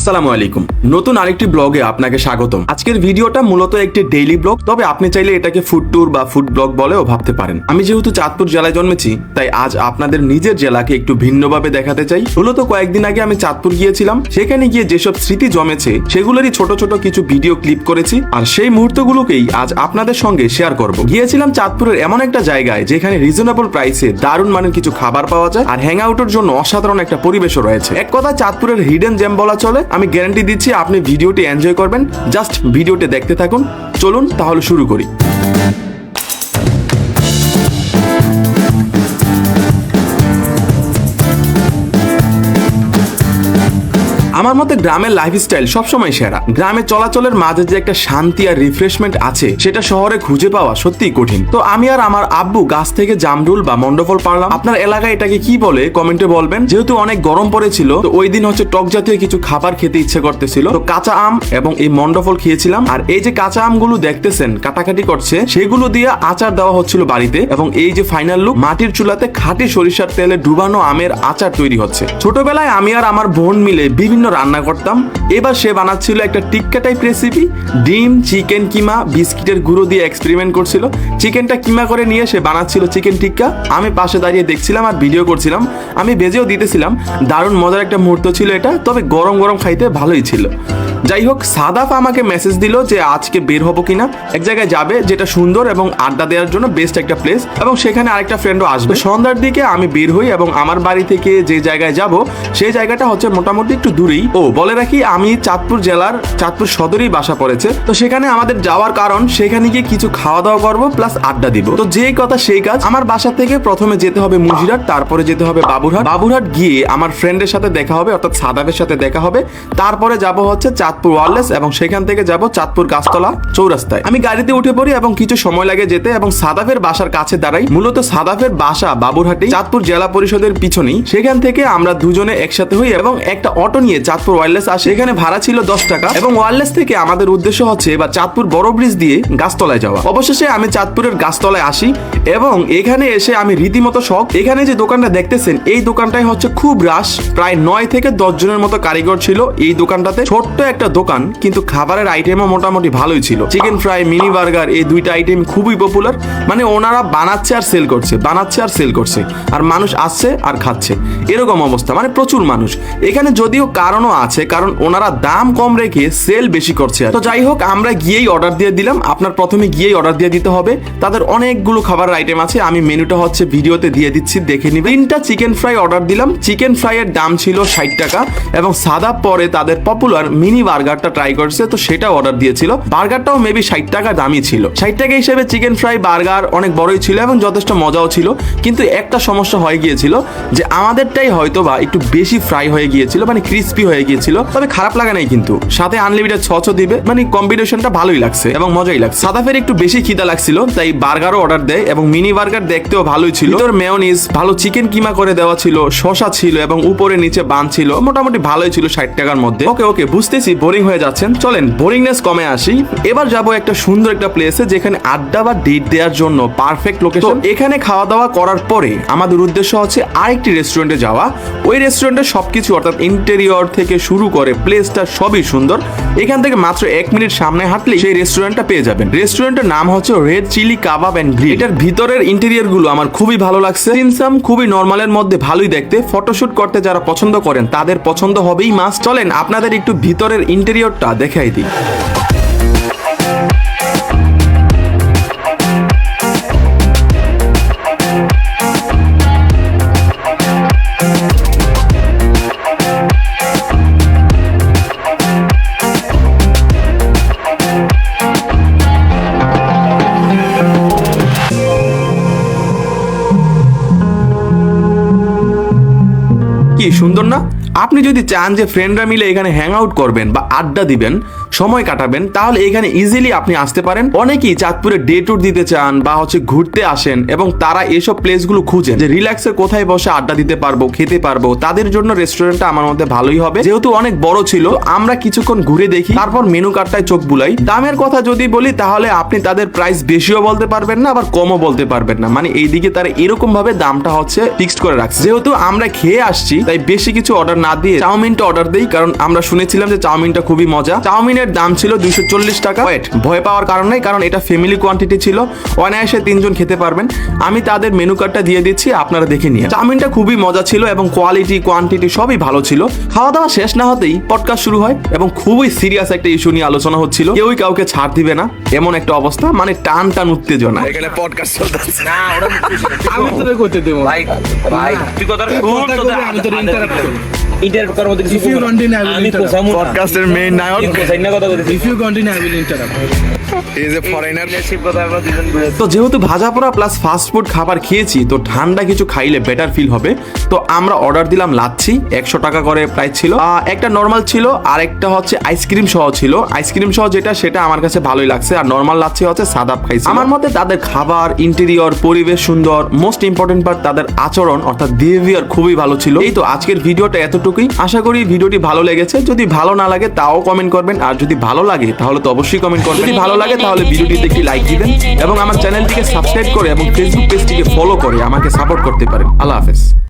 আসসালামু আলাইকুম। নতুন আরেকটি ব্লগে আপনাকে স্বাগতম। আজকের ভিডিওটা মূলত একটি ডেইলি ব্লগ তবে আপনি চাইলে এটাকে ফুড ট্যুর বা ফুড ব্লগ বলেও ভাবতে পারেন। আমি যেহেতু চাঁদপুর জেলায় জন্মেছি, তাই আজ আপনাদের নিজের জেলাকে একটু ভিন্নভাবে দেখাতে চাই। মূলত কয়েকদিন আগে আমি চাঁদপুর গিয়েছিলাম, সেখানে গিয়ে যেসব স্মৃতি জমেছে, সেগুলোরই ছোট ছোট কিছু ভিডিও ক্লিপ করেছি, আর সেই মুহূর্তগুলোকেই আজ আপনাদের সঙ্গে শেয়ার করব। গিয়েছিলাম চাঁদপুরের এমন একটা জায়গায়, যেখানে রিজনেবল প্রাইসে দারুণ মানের কিছু খাবার পাওয়া যায়, আর হ্যাং আউটের জন্য অসাধারণ একটা পরিবেশও রয়েছে। এক কথা চাঁদপুরের হিডেন জেম বলা চলে আমি গ্যারান্টি দিচ্ছি আপনি ভিডিওটি এনজয় করবেন। জাস্ট ভিডিওটি দেখতে থাকুন। চলুন তাহলে শুরু করি। আমার মতে গ্রামের লাইফস্টাইল সবসময় সেরা। গ্রামে চলাচলের মাঝে যে একটা শান্তি আর রিফ্রেশমেন্ট আছে, সেটা শহরে খুঁজে পাওয়া সত্যিই কঠিন। তো আমি আর আমার আব্বু গাছ থেকে জামরুল বা মন্ডফল পারলাম আপনার এলাকায় এটাকে কি বলে? কমেন্টে বলবেন। যেহেতু অনেক গরম পড়েছিল, তো ওই দিন হচ্ছে টক জাতীয় কিছু খাবার খেতে ইচ্ছে করতেছিল। তো কাঁচা আম এবং এই মন্ডফল খেয়েছিলাম। আর এই যে কাঁচা আমগুলো দেখতেছেন, কাটাকাটি করছে, সেগুলো দিয়ে আচার দেওয়া হচ্ছিল বাড়িতে এবং এই যে ফাইনাল লুক মাটির চুলাতে খাঁটি সরিষার তেলে ডুবানো আমের আচার তৈরি হচ্ছে। ছোটবেলায় আমি আর আমার বোন মিলে বিভিন্ন রান্না করতাম। এবার সে বানাচ্ছিল একটা টিক্কা টাইপ রেসিপি ডিম চিকেন কিমা, বিস্কিটের গুঁড়ো দিয়ে এক্সপেরিমেন্ট করছিল। চিকেনটা কিমা করে নিয়ে সে বানাচ্ছিল চিকেন টিক্কা। আমি পাশে দাঁড়িয়ে দেখছিলাম আর ভিডিও করছিলাম। আমি বেজেও দিতেছিলাম। দারুণ মজার একটা মুহূর্ত ছিল এটা, তবে গরম গরম খাইতে ভালোই ছিল। যাই হোক, সাদাফ আমাকে মেসেজ দিল যে আজকে বের হব কিনা। এক জায়গায় যাবে, যেটা সুন্দর এবং আড্ডা দেওয়ার জন্য বেস্ট একটা প্লেস এবং সেখানে আরেকটা ফ্রেন্ডও আসবে। সন্ধ্যার দিকে আমি বের হই এবং আমার বাড়ি থেকে যে জায়গায় যাব, সেই জায়গাটা হচ্ছে মোটামুটি একটু দূরেই। ও, বলে রাখি, আমি চাঁদপুর জেলার চাঁদপুর সদরেই বাসা পড়েছে। তো সেখানে আমাদের যাওয়ার কারণ, সেখানে গিয়ে কিছু খাওয়া দাওয়া করব প্লাস আড্ডা দিব। তো যেই কথা সেই কাজ, আমার বাসা থেকে প্রথমে যেতে হবে মুজিরাট, তারপরে যেতে হবে বাবুরহাট। বাবুরহাট গিয়ে আমার ফ্রেন্ডের সাথে দেখা হবে, অর্থাৎ সাদাবের সাথে দেখা হবে। তারপরে যাব হচ্ছে চাঁদপুর ওয়ারলেস এবং সেখান থেকে যাব চাঁদপুর গাছতলা চৌরাস্তায়। আমি গাড়িতে উঠে পড়ি এবং কিছু সময় লাগে যেতে এবং সাদাফের বাসার কাছে দাঁড়াই। মূলত সাদাফের বাসা বাবুরহাটে চাঁদপুর জেলা পরিষদের পিছনেই। সেখান থেকে আমরা দুজনে একসাথে হই এবং একটা অটো নিয়ে চাঁদপুর ওয়ারলেস আসে এখানে ভাড়া ছিল দশ টাকা এবং ওয়ারলেস থেকে আমাদের উদ্দেশ্য হচ্ছে বা চাঁদপুর বড় ব্রিজ দিয়ে গাছতলায় যাওয়া। অবশেষে আমি চাঁদপুরের গাছতলায় আসি এবং এখানে এসে আমি রীতিমতো শখ এখানে যে দোকানটা দেখতেছেন, এই দোকানটাই হচ্ছে খুব রাশ প্রায় নয় থেকে দশ জনের মতো কারিগর ছিল এই দোকানটাতে। ছোট্ট একটা দোকান, কিন্তু খাবারের আইটেমও মোটামুটি ভালোই ছিল। চিকেন ফ্রাই মিনি বার্গার এই দুইটা আইটেম খুবই পপুলার মানে ওনারা বানাচ্ছে আর সেল করছে, বানাচ্ছে আর সেল করছে। আর মানুষ আসছে আর খাচ্ছে। এরকম অবস্থা। মানে প্রচুর মানুষ। এখানে যদিও কারণও আছে, কারণ ওনারা দাম কম রেখে সেল বেশি করছে তো যাই হোক, আমরা গিয়েই অর্ডার দিয়ে দিলাম। আপনার প্রথমে গিয়েই অর্ডার দিয়ে দিতে হবে। তাদের অনেকগুলো খাবারের আইটেম আছে। আমি মেনুটা হচ্ছে ভিডিওতে দিয়ে দিচ্ছি, দেখে নিবে তিনটা চিকেন ফ্রাই অর্ডার দিলাম। চিকেন ফ্রাই এর দাম ছিল ষাট টাকা এবং সাদা পরে তাদের পপুলার মিনি বার্গারটা ট্রাই করছে, তো সেটা অর্ডার দিয়েছিল। বার্গারটাও মেবি ষাট টাকা দামই ছিল। ষাট টাকা হিসেবে চিকেন ফ্রাই বার্গার অনেক বড়ই ছিল এবং যথেষ্ট মজাও ছিল। কিন্তু একটা সমস্যা হয়ে গিয়েছিল যে আমাদেরটাই হয়তো বা একটু বেশি ফ্রাই হয়ে গিয়েছিল মানে ক্রিস্পি হয়ে গিয়েছিল, তবে খারাপ লাগা নাই কিন্তু। সাথে আনলিমিটেড ছচও দিবে মানে কম্বিনেশনটা ভালোই লাগছে এবং মজাই লাগছে। সাদাফের একটু বেশি খিদা লাগছিল, তাই বার্গারও অর্ডার দেয় এবং মিনি বার্গার দেখতেও ভালোই ছিল। তোর মেয়নিজ ভালো চিকেন কিমা করে দেওয়া ছিল শশা ছিল এবং উপরে নিচে বান ছিল, মোটামুটি ভালোই ছিল ষাট টাকার মধ্যে। ওকে ওকে, বুঝতেছি বোরিং হয়ে যাচ্ছেন। চলেন বোরিংনেস কমে আসি। এবার যাব একটা সুন্দর একটা প্লেসে যেখানে আড্ডা বা ডেট দেওয়ার জন্য পারফেক্ট লোকেশন এখানে খাওয়া দাওয়া করার পরে আমাদের উদ্দেশ্য হচ্ছে আরেকটি রেস্টুরেন্টে যাওয়া। ওই রেস্টুরেন্টে সবকিছু অর্থাৎ ইন্টেরিয়র থেকে শুরু করে প্লেসটা সবই সুন্দর। এখান থেকে মাত্র এক মিনিট সামনে হাঁটলে সেই রেস্টুরেন্টটা পেয়ে যাবেন। রেস্টুরেন্টের নাম হচ্ছে red chilli kebab and grill এটার ভিতরের ইন্টেরিয়রগুলো আমার খুবই ভালো লাগছে। সিনসাম খুবই নর্মালের মধ্যে ভালোই দেখতে। ফটোশুট করতে যারা পছন্দ করেন, তাদের পছন্দ হবেই। মাস চলেন, আপনাদের একটু ভিতরের ইন্টেরিয়রটা দেখাই দিই। কি সুন্দর না? আপনি যদি চান যে ফ্রেন্ডরা মিলে এখানে হ্যাং আউট করবেন বা আড্ডা দিবেন সময় কাটাবেন, তাহলে এখানে ইজিলি আপনি আসতে পারেন। অনেকেই চাঁদপুরে ডে ট্যুর দিতে চান বা হচ্ছে ঘুরতে আসেন এবং তারা এসব প্লেসগুলো খুঁজেন যে রিল্যাক্সে কোথায় বসে আড্ডা দিতে পারব, খেতে পারব। তাদের জন্য রেস্টুরেন্টটা আমার মধ্যে ভালোই হবে। যেহেতু অনেক বড় ছিল, আমরা কিছুক্ষণ ঘুরে দেখি, তারপর মেনু কার্ডটায় চোখ বুলাই। দামের কথা যদি বলি, তাহলে আপনি তাদের প্রাইস বেশিও বলতে পারবেন না, আবার কমও বলতে পারবেন না। মানে এইদিকে তারা এরকম ভাবে দামটা হচ্ছে ফিক্সড করে রাখছে। যেহেতু আমরা খেয়ে আসছি, তাই বেশি কিছু অর্ডার না দিয়ে চাউমিনটা অর্ডার দিই, কারণ আমরা শুনেছিলাম যে চাউমিনটা খুবই মজা। চাউমিনের দাম ছিল দুইশো চল্লিশ টাকা। ওয়েট ভয় পাওয়ার কারণ নেই কারণ এটা ফ্যামিলি কোয়ান্টিটি ছিল। অনায়াসে তিনজন খেতে পারবেন। আমি তাদের মেনু কার্ডটা দিয়ে দিচ্ছি আপনারা দেখে নিয়ে চাউমিনটা খুবই মজা ছিল এবং কোয়ালিটি কোয়ান্টিটি সবই ভালো ছিল। খাওয়া দাওয়া শেষ না হতেই পডকাস্ট শুরু হয় এবং খুবই সিরিয়াস একটা ইস্যু নিয়ে আলোচনা হচ্ছিল। কেউই কাউকে ছাড় দিবে না। এমন একটা অবস্থা মানে টান টান উত্তেজনা। এখানে পডকাস্ট চলতেছে। না আমি তোরে করতে দেবো। ভাই ভাই তুই কথা আমি তোর interrupt করব। ইন্টারভিউ করার মধ্যে কিছু আমি. কোসামু পডকাস্টের মেইন নায়ক কথা বলতেছি if you continue I will interrupt তো যেহেতু ভাজা পোড়া প্লাস ফাস্ট ফুড খাবার খেয়েছি তো ঠান্ডা কিছু খাইলে বেটার ফিল হবে। তো আমরা অর্ডার দিলাম লাচ্ছি একশো টাকা করে প্রাইস ছিল। একটা নর্মাল ছিল আর একটা হচ্ছে আইসক্রিম সহ ছিল। আইসক্রিম সহ যেটা সেটা আমার কাছে ভালোই লাগছে। আর নর্মাল লাচ্ছি হচ্ছে সাদা খাইছি আমার মতে তাদের খাবার ইন্টেরিয়র পরিবেশ সুন্দর। মোস্ট ইম্পর্টেন্ট পার্ট তাদের আচরণ অর্থাৎ বিহেভিয়ার খুবই ভালো ছিল। এই তো আজকের ভিডিওটা এতটুকুই। আশা করি ভিডিওটি ভালো লেগেছে। যদি ভালো না লাগে তাও কমেন্ট করবেন। আর যদি ভালো লাগে তাহলে তো অবশ্যই কমেন্ট করবেন। ভালো লাগে তাহলে ভিডিওটিতে একটি লাইক দিবেন এবং আমার চ্যানেলটিকে সাবস্ক্রাইব করে এবং ফেসবুক পেজটিকে ফলো করে আমাকে সাপোর্ট করতে পারেন। আল্লাহ হাফেজ।